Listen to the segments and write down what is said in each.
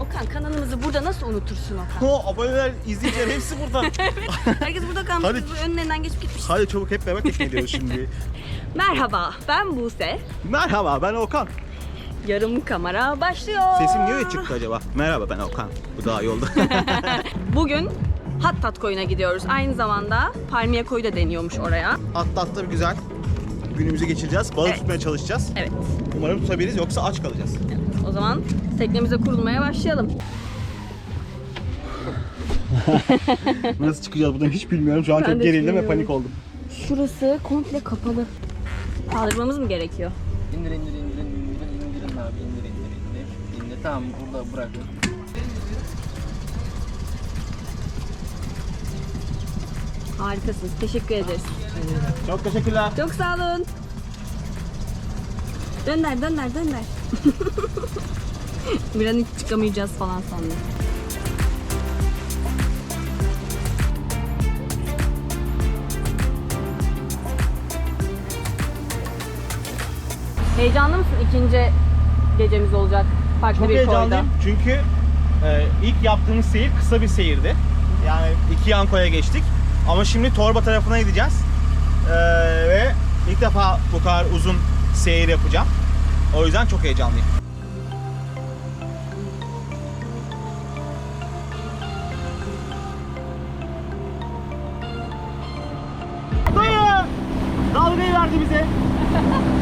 Okan kanalımızı burada nasıl unutursun Okan? O aboneler, izleyiciler hepsi burada. Herkes burada kalmış. Hadi. Biz bu önlerinden geçip gitmiş. Hadi çabuk hep beraber tekne ediyoruz şimdi. Merhaba ben Buse. Merhaba ben Okan. Yarım kamera başlıyor. Sesim niye öyle çıktı acaba? Merhaba ben Okan. Bu daha iyi oldu. Bugün Hattat koyuna gidiyoruz. Aynı zamanda Palmiye koyu da deniyormuş oraya. Atla bir güzel. Günümüzü geçireceğiz. Balık Evet. tutmaya çalışacağız. Evet. Umarım tutabiliriz yoksa aç kalacağız. O zaman teknemize kurulmaya başlayalım. Nasıl çıkacağız buradan hiç bilmiyorum. Şu an Ben çok de gerildim ve bilmiyorum. panik oldum. Şurası komple kapalı. Kaldırmamız mı gerekiyor? İndir indir indir indir indir indirin abi indir indir indir. İndir tamam burada bırakın. Harikasınız. Teşekkür ederiz. Çok teşekkürler. Çok sağ olun. Dönder dönder dönder. Bir an hiç çıkamayacağız falan sandım. Heyecanlı mısın? İkinci gecemiz olacak. Farklı Çok bir koyda. heyecanlıyım çünkü e, ilk yaptığımız seyir kısa bir seyirdi. Yani iki yan koya geçtik. Ama şimdi Torba tarafına gideceğiz. E, ve ilk defa bu kadar uzun seyir yapacağım. O yüzden çok heyecanlıyım. Dayı! Dalgayı verdi bize.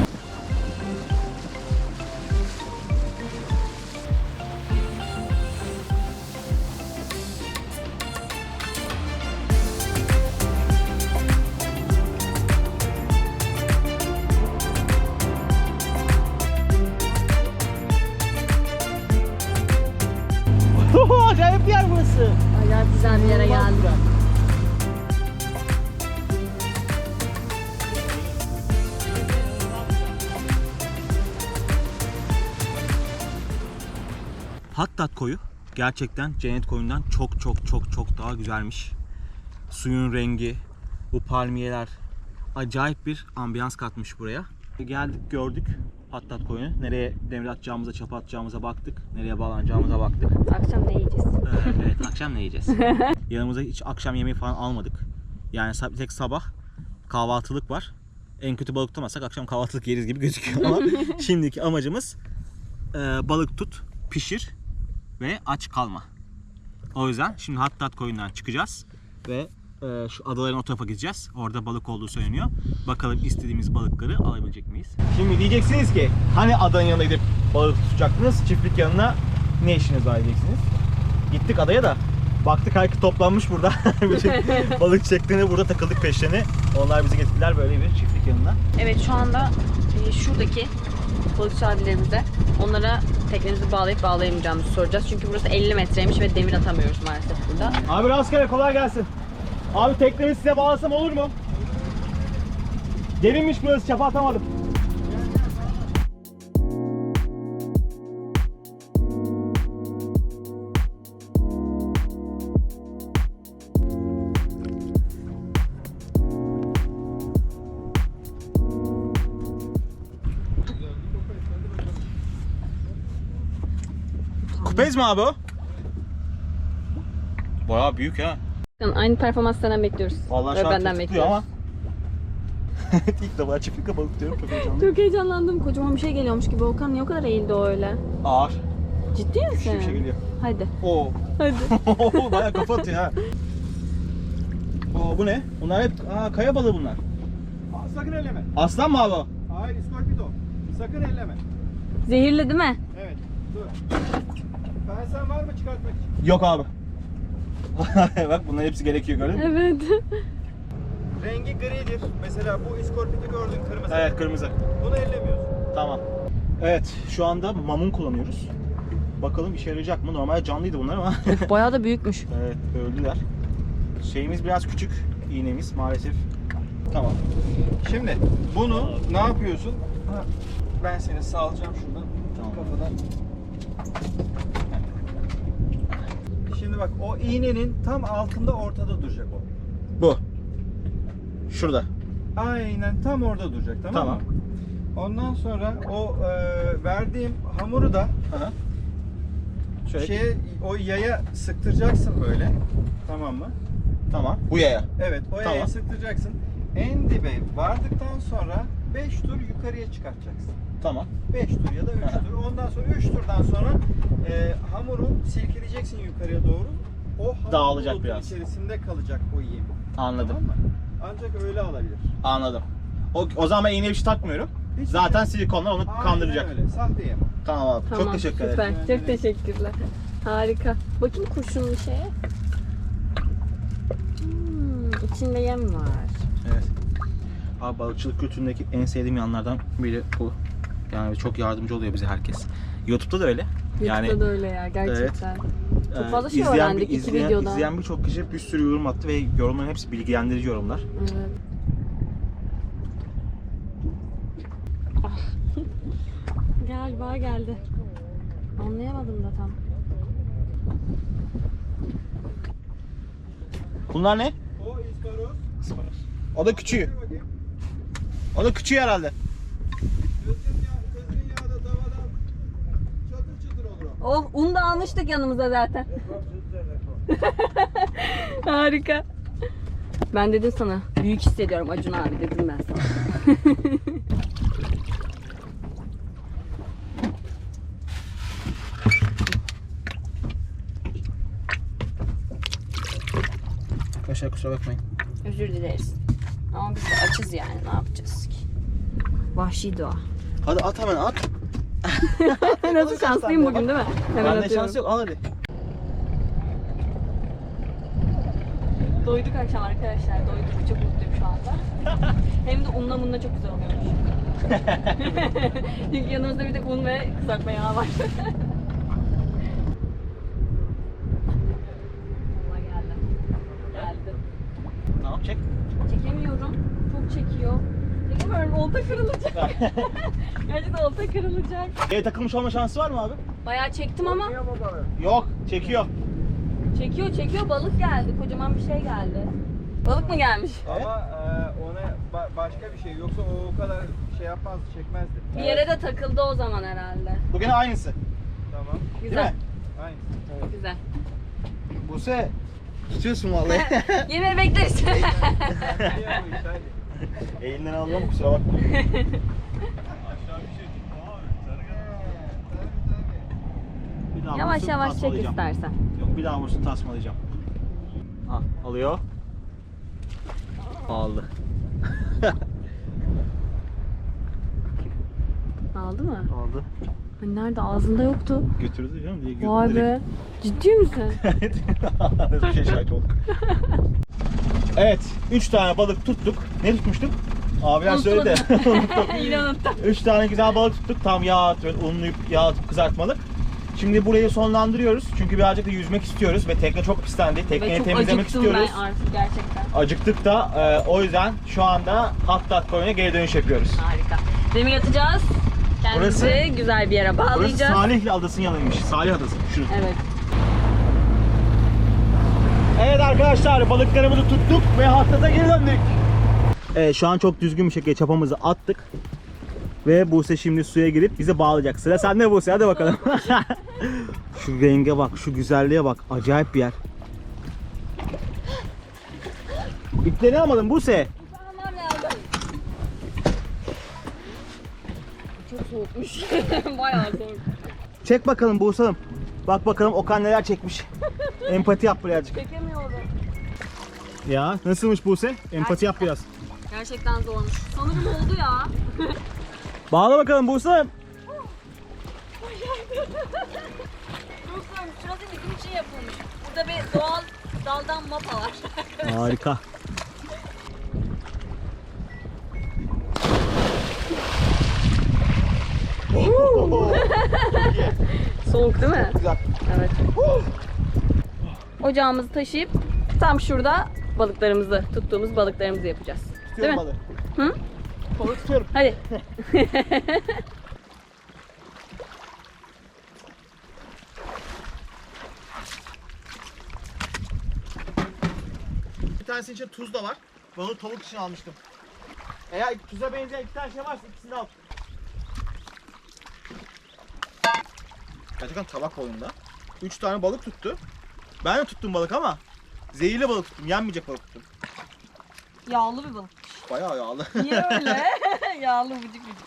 Hattat koyu gerçekten cennet koyundan çok çok çok çok daha güzelmiş. Suyun rengi, bu palmiyeler acayip bir ambiyans katmış buraya. Geldik gördük Hattat koyunu. Nereye demir atacağımıza, çapa atacağımıza baktık. Nereye bağlanacağımıza baktık. Akşam ne yiyeceğiz? Ee, evet akşam ne yiyeceğiz? Yanımıza hiç akşam yemeği falan almadık. Yani bir tek sabah kahvaltılık var. En kötü balık tutamazsak akşam kahvaltılık yeriz gibi gözüküyor ama şimdiki amacımız e, balık tut, pişir ve aç kalma. O yüzden şimdi Hattat koyundan çıkacağız ve e, şu adaların o tarafa gideceğiz. Orada balık olduğu söyleniyor. Bakalım istediğimiz balıkları alabilecek miyiz? Şimdi diyeceksiniz ki hani adanın yanına gidip balık tutacaktınız, çiftlik yanına ne işiniz var diyeceksiniz. Gittik adaya da baktık herkes toplanmış burada. Bütün balık çektiğini burada takıldık peşlerine. Onlar bizi getirdiler böyle bir çiftlik yanına. Evet şu anda e, şuradaki balıkçı abilerimize onlara teknemizi bağlayıp bağlayamayacağımızı soracağız. Çünkü burası 50 metreymiş ve demir atamıyoruz maalesef burada. Abi rastgele kolay gelsin. Abi tekneyi size bağlasam olur mu? Derinmiş burası çapa atamadım. Kupez mi abi o? Bayağı büyük ha. Aynı performans senden bekliyoruz. Vallahi Ve şu an benden bekliyoruz. ama. İlk defa çiftlikte balık tutuyorum çok heyecanlıyım. Çok heyecanlandım. Kocaman bir şey geliyormuş gibi. Volkan niye o kadar eğildi o öyle? Ağır. Ciddi misin? Güçlü bir şey geliyor. Hadi. Oo. Hadi. Bayağı kafa atıyor ha. Oo bu ne? Bunlar hep aa, kaya balığı bunlar. Aa, Sakın elleme. Aslan mı abi o? Hayır iskorpito. Sakın elleme. Zehirli değil mi? Evet. Dur. Pensen var mı çıkartmak için? Yok abi. Bak bunların hepsi gerekiyor gördün mü? Evet. Rengi gridir. Mesela bu iskorpiti gördün kırmızı. Evet kırmızı. Bunu ellemiyorsun. Tamam. Evet şu anda mamun kullanıyoruz. Bakalım işe yarayacak mı? Normalde canlıydı bunlar ama Bayağı da büyükmüş. evet öldüler. Şeyimiz biraz küçük. iğnemiz maalesef. Tamam. Şimdi bunu ne yapıyorsun? Ben seni salacağım şuradan. Tamam. Kafadan. Şimdi bak o iğnenin tam altında ortada duracak o. Bu. Şurada. Aynen tam orada duracak tamam, Tamam. mı? Ondan sonra o e, verdiğim hamuru da Aha. Şöyle. şeye o yaya sıktıracaksın böyle. Tamam mı? Tamam. Bu yaya. Evet o yaya Tamam. sıktıracaksın. En dibe vardıktan sonra 5 tur yukarıya çıkartacaksın. Tamam. 5 tur ya da 3 Aha. tur. Ondan sonra 3 turdan sonra e, hamuru silkeleyeceksin yukarıya doğru. O hamur Dağılacak bulutun biraz. içerisinde kalacak o yem. Anladım. Tamam mı? Ancak öyle alabilir. Anladım. O, o zaman ben iğneye bir şey takmıyorum. Hiç Zaten silikonlar onu Aynen kandıracak. öyle. Sahte yem. Tamam abi. Tamam, Çok teşekkür süper. ederim. Çok teşekkürler. Harika. Bakayım kurşunlu şeye. Hmm, içinde yem var. Evet. Abi balıkçılık kültüründeki en sevdiğim yanlardan biri bu. Yani çok yardımcı oluyor bize herkes. YouTube'da da öyle. Yani YouTube'da da öyle ya gerçekten. Çok e, fazla şey izleyen bir- öğrendik iki izleyen, videodan. İzleyen birçok kişi bir sürü yorum attı ve yorumların hepsi bilgilendirici yorumlar. Evet. Ah. Galiba geldi. Anlayamadım da tam. Bunlar ne? O istaroz. O da küçüğü. O da küçüğü herhalde. Oh un da almıştık yanımıza zaten. Harika. Ben dedim sana büyük hissediyorum Acun abi dedim ben sana. Arkadaşlar kusura bakmayın. Özür dileriz. Ama biz de açız yani ne yapacağız? Vahşi doğa. Hadi at hemen at. Nasıl şanslıyım bugün değil mi? Hemen Bende atıyorum. şans yok al hadi. Doyduk akşam arkadaşlar. Doyduk. Çok mutluyum şu anda. Hem de unla munla çok güzel oluyormuş. Çünkü yanımızda bir de un ve kızartma yağı var. Allah geldi. Geldi. Tamam çek. Çekemiyorum. Çok çekiyor. Çekemiyorum. Olta kırılacak. Gerçekten olta kırılacak. E takılmış olma şansı var mı abi? Bayağı çektim ama? Yok çekiyor. çekiyor çekiyor balık geldi. Kocaman bir şey geldi. Balık mı gelmiş? Ama e, ona ba- başka bir şey yoksa o o kadar şey yapmazdı, çekmezdi. Bir yere de takıldı o zaman herhalde. Bu gene aynısı. Tamam. Güzel. mi? Aynı. Güzel. Buse tutuyorsun vallahi. Yemeği bekleriz. Niye bu iş hadi. Elinden alıyorum kusura bakma. Aşağı bir daha yavaş vursun, yavaş çek tasmalayacağım. istersen. Yok bir daha vursun tasmalayacağım. Ha alıyor. Aldı. Aldı mı? Aldı. Hani nerede? Ağzında yoktu. Götürdü canım diye. Vay be. Ciddi misin? Nasıl bir şey şahit olduk. evet. 3 tane balık tuttuk. Ne tutmuştuk? Abiler söyledi. Yine unuttum. 3 tane güzel balık tuttuk. Tam yağ atıp, unlayıp yağ atıp kızartmalık. Şimdi burayı sonlandırıyoruz. Çünkü birazcık da yüzmek istiyoruz ve tekne çok pislendi. Tekneyi temizlemek istiyoruz. ben artık gerçekten. Acıktık da e, o yüzden şu anda Dog Koyun'a geri dönüş yapıyoruz. Harika. Demir atacağız. Kendimizi Burası- güzel bir yere Burası bağlayacağız. Salihli Adası'nın yanıymış. Salih Adası. Şurası. Evet. Evet arkadaşlar balıklarımızı tuttuk ve hattata geri döndük. Evet şu an çok düzgün bir şekilde çapamızı attık. Ve Buse şimdi suya girip bizi bağlayacak. Sıra sende Buse hadi bakalım. şu renge bak, şu güzelliğe bak. Acayip bir yer. İpleri almadın Buse. Almam lazım. Çok soğukmuş. Bayağı soğuk. Çek bakalım Buse Hanım. Bak bakalım Okan neler çekmiş. Empati yap birazcık. Çekemiyorum. Ya nasılmış Buse? Empati yap biraz. Gerçekten zormuş. Sanırım oldu ya. Bağla bakalım Buse. Çok zormuş. Şurası bizim için yapılmış. Burada bir doğal daldan mapa var. Harika. Soğuk değil mi? Güzel. Evet. Ocağımızı taşıyıp tam şurada balıklarımızı, tuttuğumuz balıklarımızı yapacağız. Değil mi? balığı. Hı? Balık tutuyorum. Hadi. Bir tanesinin içinde tuz da var. Balığı tavuk için almıştım. Eğer tuza benzeyen iki tane şey varsa ikisini al. Gerçekten tabak boyunda. Üç tane balık tuttu. Ben de tuttum balık ama zehirli balık tuttum. Yenmeyecek balık tuttum. Yağlı bir balık. Bayağı yağlı. Niye öyle? Yağlı vıcık vıcık.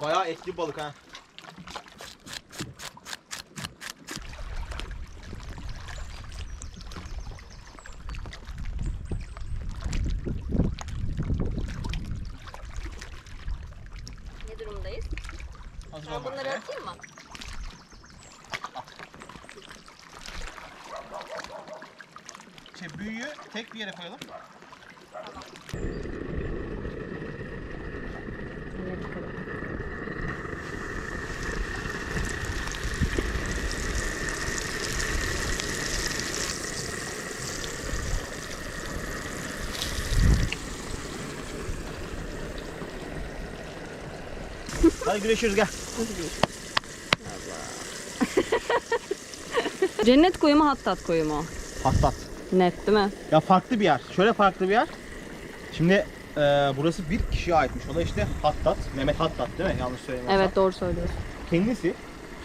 Bayağı etli balık ha. Ben bunları atayım mı? Şey, büyüğü tek bir yere koyalım. Hadi güreşiyoruz gel. Cennet koyu mu Hattat koyu mu? Hattat. Net değil mi? Ya farklı bir yer. Şöyle farklı bir yer. Şimdi e, burası bir kişiye aitmiş. O da işte Hattat. Mehmet Hattat değil mi? Yanlış söylemiyorsam. Evet doğru söylüyorsun. Kendisi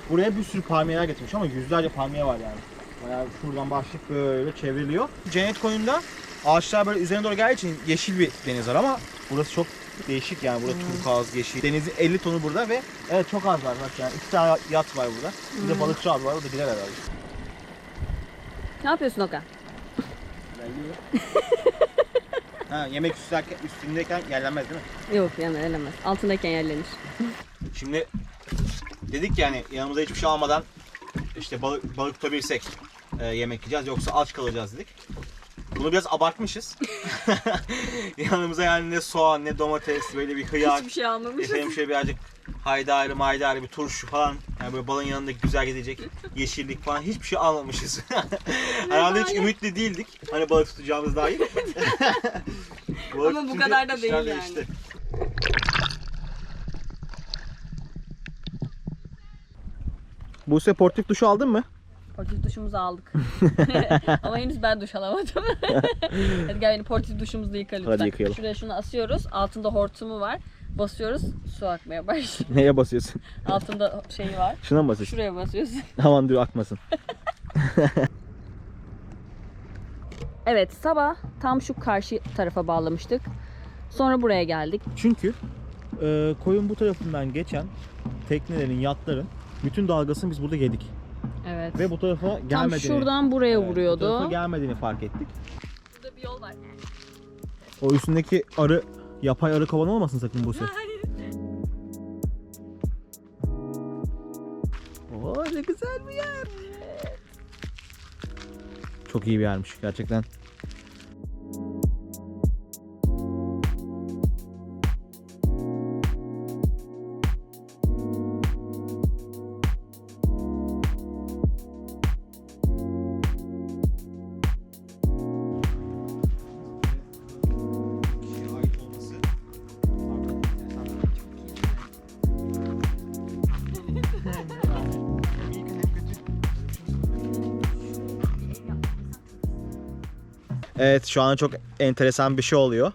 buraya bir sürü palmiyeler getirmiş ama yüzlerce palmiye var yani. Bayağı şuradan başlayıp böyle çevriliyor. Cennet koyunda ağaçlar böyle üzerine doğru geldiği için yeşil bir deniz var ama burası çok değişik yani. Burada turkuaz, yeşil. Denizin 50 tonu burada ve evet çok az var bak yani. iki tane yat var burada. Bir de balıkçı abi var. O da gider herhalde. Ne yapıyorsun Okan? ha, yemek üstündeyken, üstündeyken yerlenmez değil mi? Yok yani elemez. Altındayken yerlenir. Şimdi dedik yani yanımıza hiçbir şey almadan işte balık, balık tutabilsek e, yemek yiyeceğiz yoksa aç kalacağız dedik. Bunu biraz abartmışız. Yanımıza yani ne soğan ne domates böyle bir hıyar. Hiçbir şey almamışız. Efendim şöyle birazcık haydari maydari bir turşu falan. Yani böyle balın yanında güzel gidecek yeşillik falan hiçbir şey almamışız. Herhalde hiç ümitli değildik. Hani balık tutacağımız dair. Balık Ama bu kadar da değil yani. değişti. Buse portif duşu aldın mı? Portif duşumuzu aldık. Ama henüz ben duş alamadım. Hadi gel beni portif duşumuzu yıka lütfen. Hadi yıkayalım. Şuraya şunu asıyoruz. Altında hortumu var. Basıyoruz. Su akmaya başlıyor. Neye basıyorsun? Altında şeyi var. Şuna mı basıyorsun? Şuraya basıyorsun. Aman dur akmasın. Evet sabah tam şu karşı tarafa bağlamıştık. Sonra buraya geldik. Çünkü e, koyun bu tarafından geçen teknelerin, yatların bütün dalgasını biz burada yedik. Evet. Ve bu tarafa tam gelmediğini, şuradan buraya Evet, bu tarafa vuruyordu. gelmediğini fark ettik. Burada bir yol var. O üstündeki arı, yapay arı kovan olmasın sakın bu ses. Oo ne güzel bir yer. Çok iyi bir yermiş gerçekten. Evet şu an çok enteresan bir şey oluyor.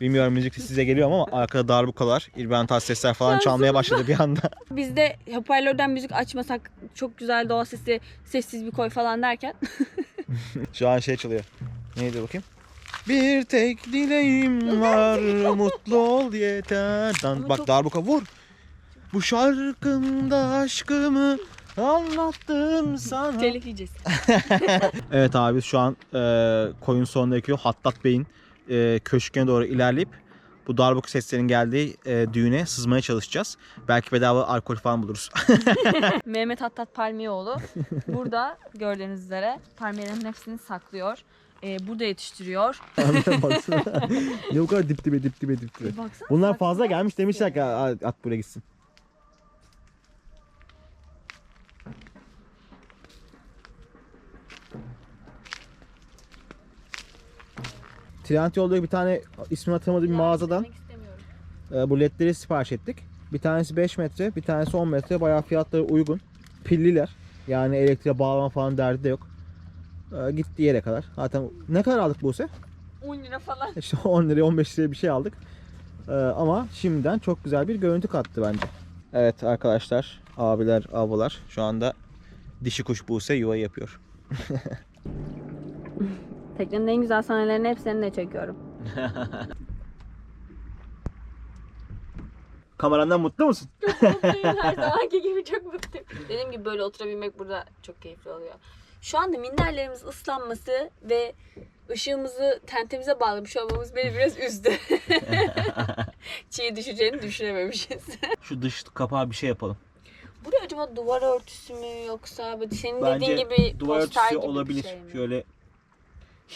Bilmiyorum müzik size geliyor ama arkada darbukalar, İrben sesler falan çalmaya başladı bir anda. Biz de hoparlörden müzik açmasak çok güzel doğa sesi sessiz bir koy falan derken Şu an şey çalıyor. Neydi bakayım? Bir tek dileğim var mutlu ol yeter. Ama bak çok- darbuka vur. Bu şarkımda aşkımı anlattım sana. telif yiyeceğiz. Evet abi şu an e, koyun sonundaki Hattat Bey'in e, köşküne doğru ilerleyip bu darbuka seslerin geldiği e, düğüne sızmaya çalışacağız. Belki bedava alkol falan buluruz. Mehmet Hattat Palmiyeoğlu burada gördüğünüz üzere palmiyelerin hepsini saklıyor. Ee, burada yetiştiriyor. Baksana. ne bu kadar dip dibe dip dibe dip dibe. Baksana Bunlar fazla gelmiş demişler ki saklıyor. "Aa, at buraya gitsin. Trendyol'da bir tane ismini hatırlamadığım bir mağazadan e, bu ledleri sipariş ettik. Bir tanesi 5 metre, bir tanesi 10 metre. Bayağı fiyatları uygun. Pilliler. Yani elektriğe bağlama falan derdi de yok. E, gittiği yere kadar. Zaten ne kadar aldık Buse? 10 lira falan. İşte 10 liraya 15 liraya bir şey aldık. E, ama şimdiden çok güzel bir görüntü kattı bence. Evet arkadaşlar, abiler, ablalar şu anda dişi kuş Buse yuva yapıyor. Teknenin en güzel sahnelerini hepsini de çekiyorum. Kamerandan mutlu musun? mutluyum her zamanki gibi çok mutluyum. Dediğim gibi böyle oturabilmek burada çok keyifli oluyor. Şu anda minderlerimiz ıslanması ve ışığımızı tentemize bağlamış olmamız beni biraz üzdü. Çiğ düşeceğini düşünememişiz. Şu dış kapağa bir şey yapalım. Buraya acaba duvar örtüsü mü yoksa senin Bence dediğin gibi duvar poster örtüsü gibi olabilir. bir şey mi? Şöyle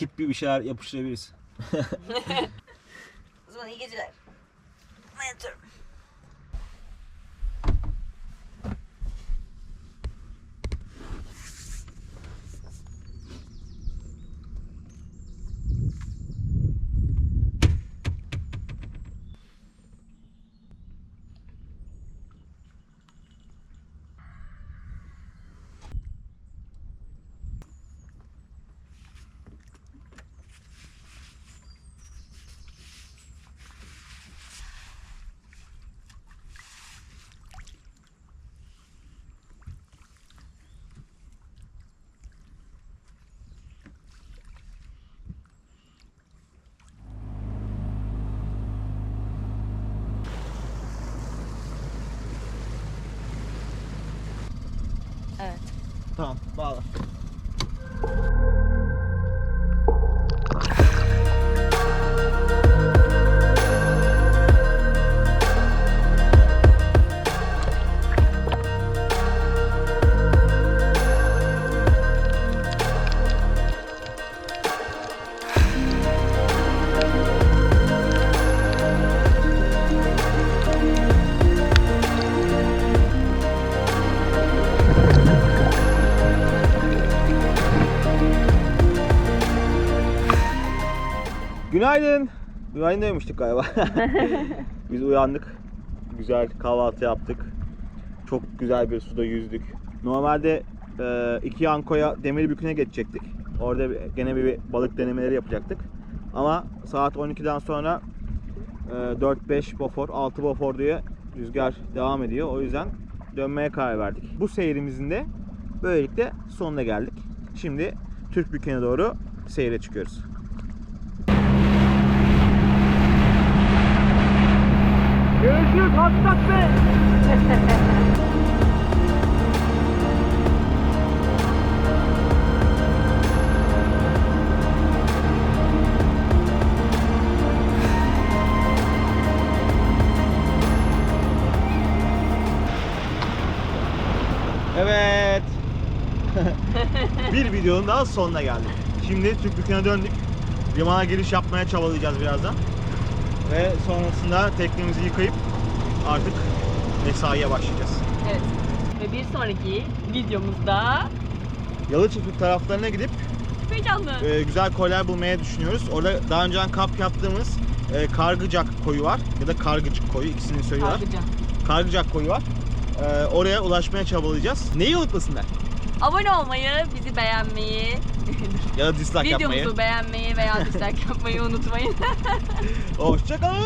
hip bir şeyler yapıştırabiliriz. O zaman iyi geceler. Ben. Tamam bağla. Günaydın. Günaydın demiştik galiba. Biz uyandık. Güzel kahvaltı yaptık. Çok güzel bir suda yüzdük. Normalde e, iki Yanko'ya Demiribükü'ne geçecektik. Orada gene bir balık denemeleri yapacaktık. Ama saat 12'den sonra e, 4-5 bofor, 6 bofor diye rüzgar devam ediyor. O yüzden dönmeye karar verdik. Bu seyrimizin de böylelikle sonuna geldik. Şimdi Türk Bükü'ne doğru seyre çıkıyoruz. Hastat Bey. Evet. bir videonun daha sonuna geldik. Şimdi Türk döndük. Limana giriş yapmaya çabalayacağız birazdan. Ve sonrasında teknemizi yıkayıp artık mesaiye başlayacağız. Evet. Ve bir sonraki videomuzda Yalıçapık taraflarına gidip heyecanlı. e, güzel koylar bulmaya düşünüyoruz. Orada daha önceden kamp yaptığımız e, Kargıcak koyu var ya da Kargıcık koyu ikisini söylüyorlar. Kargıca. Kargıcak koyu var. E, oraya ulaşmaya çabalayacağız. Neyi unutmasınlar? Abone olmayı, bizi beğenmeyi, Ya da dislike yapmayı. videomuzu beğenmeyi veya dislike yapmayı unutmayın. Hoşçakalın.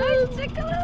Hoşçakalın.